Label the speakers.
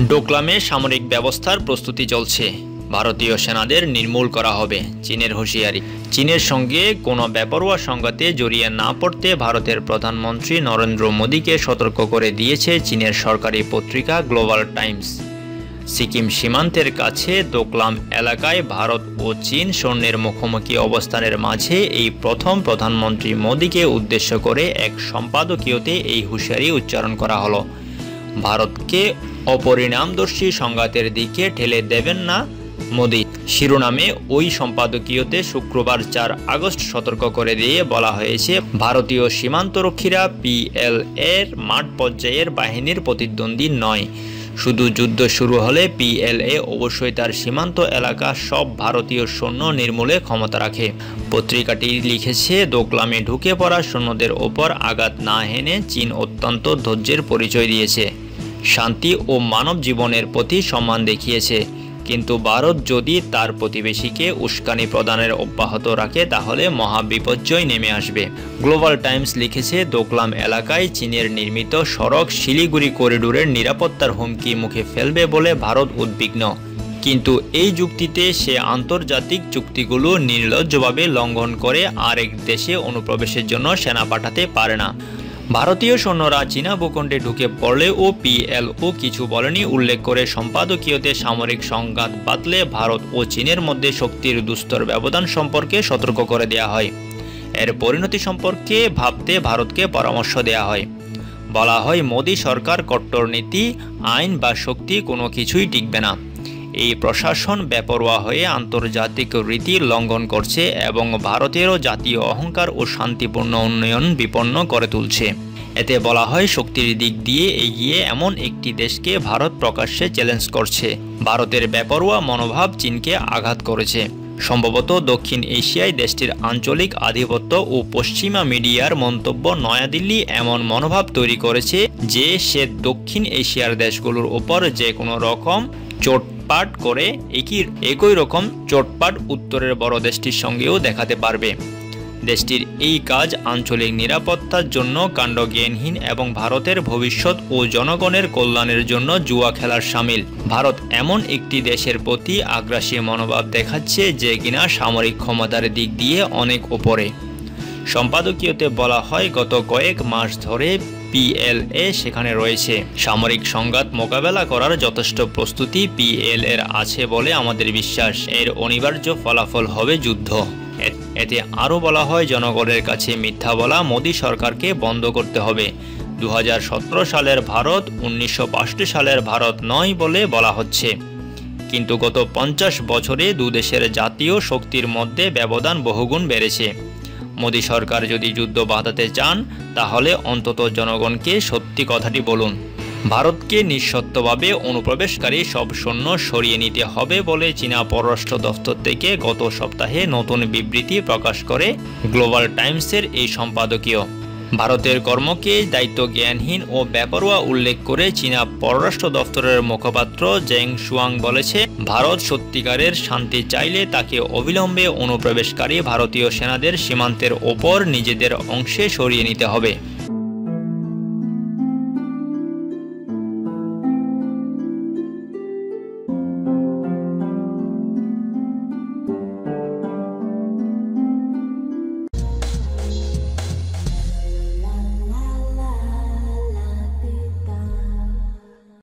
Speaker 1: ডোকলামে সামরিক ব্যবস্থার প্রস্তুতি চলছে। ভারতীয় সেনাদের নির্মূল করা হবে চীনের হুঁশিয়ারি। চীনের সঙ্গে কোনো বেপরোয়া সংঘাতে জড়িয়ে না পড়তে ভারতের প্রধানমন্ত্রী নরেন্দ্র মোদীকে সতর্ক করে দিয়েছে চীনের সরকারি পত্রিকা গ্লোবাল টাইমস। সিকিম সীমান্তের কাছে দোকলাম এলাকায় ভারত ও চীন সৈন্যের মুখোমুখি অবস্থানের মাঝে এই প্রথম প্রধানমন্ত্রী মোদীকে উদ্দেশ্য করে এক সম্পাদকীয়তে এই হুঁশিয়ারি উচ্চারণ করা হলো। ভারতকে অপরিণামদর্শী সংঘাতের দিকে ঠেলে দেবেন না মোদি। শিরোনামে ওই সম্পাদকীয়তে শুক্রবার চার আগস্ট সতর্ক করে দিয়ে বলা হয়েছে, ভারতীয় সীমান্তরক্ষীরা পিএল এর মাঠ পর্যায়ের বাহিনীর প্রতিদ্বন্দ্বী নয়। শুধু যুদ্ধ শুরু হলে পিএলএ অবশ্যই তার সীমান্ত এলাকা সব ভারতীয় সৈন্য নির্মূলে ক্ষমতা রাখে। পত্রিকাটি লিখেছে, দোকলামে ঢুকে পড়া সৈন্যদের ওপর আঘাত না হেনে চীন অত্যন্ত ধৈর্যের পরিচয় দিয়েছে। শান্তি ও মানব জীবনের প্রতি সম্মান দেখিয়েছে। কিন্তু ভারত যদি তার প্রতিবেশীকে উস্কানি প্রদানের অব্যাহত রাখে, তাহলে মহাবিপর্যয় নেমে আসবে। গ্লোবাল টাইমস লিখেছে, দোকলাম এলাকায় চীনের নির্মিত সড়ক শিলিগুড়ি করিডোরের নিরাপত্তার হুমকি মুখে ফেলবে বলে ভারত উদ্বিগ্ন। কিন্তু এই যুক্তিতে সে আন্তর্জাতিক চুক্তিগুলো নির্লজ্জভাবে লঙ্ঘন করে আরেক দেশে অনুপ্রবেশের জন্য সেনা পাঠাতে পারে না। ভারতীয় সৈন্যরা চীনা ভূখণ্ডে ঢুকে পড়লেও পিএলও কিছু বলেনি। উল্লেখ করে সম্পাদকীয়তে সামরিক সংঘাত বাতলে ভারত ও চীনের মধ্যে শক্তির দুস্তর ব্যবধান সম্পর্কে সতর্ক করে দেয়া হয়। এর পরিণতি সম্পর্কে ভাবতে ভারতকে পরামর্শ দেয়া হয়। বলা হয়, মোদী সরকার কট্টর নীতি, আইন বা শক্তি কোনো কিছুই টিকবে না। এই প্রশাসন বেপরোয়া হয়ে আন্তর্জাতিক রীতি লঙ্ঘন করছে এবং ভারতেরও জাতীয় অহংকার ও শান্তিপূর্ণ উন্নয়ন বিপন্ন করে তুলছে। এতে বলা হয়, শক্তির দিক দিয়ে এগিয়ে এমন একটি দেশকে ভারত প্রকাশ্যে চ্যালেঞ্জ করছে। ভারতের বেপরোয়া মনোভাব চীনকে আঘাত করেছে। সম্ভবত দক্ষিণ এশিয়ায় দেশটির আঞ্চলিক আধিপত্য ও পশ্চিমা মিডিয়ার মন্তব্য নয়াদিল্লি এমন মনোভাব তৈরি করেছে যে, সে দক্ষিণ এশিয়ার দেশগুলোর ওপর যে কোনো রকম চোট চোটপাট করে একই একই রকম চোটপাট উত্তরের বড় দেশটির সঙ্গেও দেখাতে পারবে। দেশটির এই কাজ আঞ্চলিক নিরাপত্তার জন্য কাণ্ডজ্ঞানহীন এবং ভারতের ভবিষ্যৎ ও জনগণের কল্যাণের জন্য জুয়া খেলার সামিল। ভারত এমন একটি দেশের প্রতি আগ্রাসী মনোভাব দেখাচ্ছে যে কিনা সামরিক ক্ষমতার দিক দিয়ে অনেক ওপরে। সম্পাদকীয়তে বলা হয়, গত কয়েক মাস ধরে পিএলএ সেখানে রয়েছে। সামরিক সংঘাত মোকাবেলা করার যথেষ্ট প্রস্তুতি পিএল এর আছে বলে আমাদের বিশ্বাস। এর অনিবার্য ফলাফল হবে যুদ্ধ। এতে আরও বলা হয়, জনগণের কাছে মিথ্যা বলা মোদী সরকারকে বন্ধ করতে হবে। দু হাজার সতেরো সালের ভারত, উনিশশো সালের ভারত নয় বলে বলা হচ্ছে। কিন্তু গত পঞ্চাশ বছরে দুদেশের জাতীয় শক্তির মধ্যে ব্যবধান বহুগুণ বেড়েছে। মোদী সরকার যদি যুদ্ধ বাঁধাতে চান, তাহলে অন্তত জনগণকে সত্যি কথাটি বলুন। ভারতকে নিঃসত্ত্বভাবে অনুপ্রবেশকারী সব সৈন্য সরিয়ে নিতে হবে বলে চীনা পররাষ্ট্র দফতর থেকে গত সপ্তাহে নতুন বিবৃতি প্রকাশ করে গ্লোবাল টাইমসের এই সম্পাদকীয়। ভারতের কর্মকে দায়িত্ব জ্ঞানহীন ও ব্যাপরোয়া উল্লেখ করে চীনা পররাষ্ট্র দফতরের মুখপাত্র জেং সুয়াং বলেছে, ভারত সত্যিকারের শান্তি চাইলে তাকে অবিলম্বে অনুপ্রবেশকারী ভারতীয় সেনাদের সীমান্তের ওপর নিজেদের অংশে সরিয়ে নিতে হবে।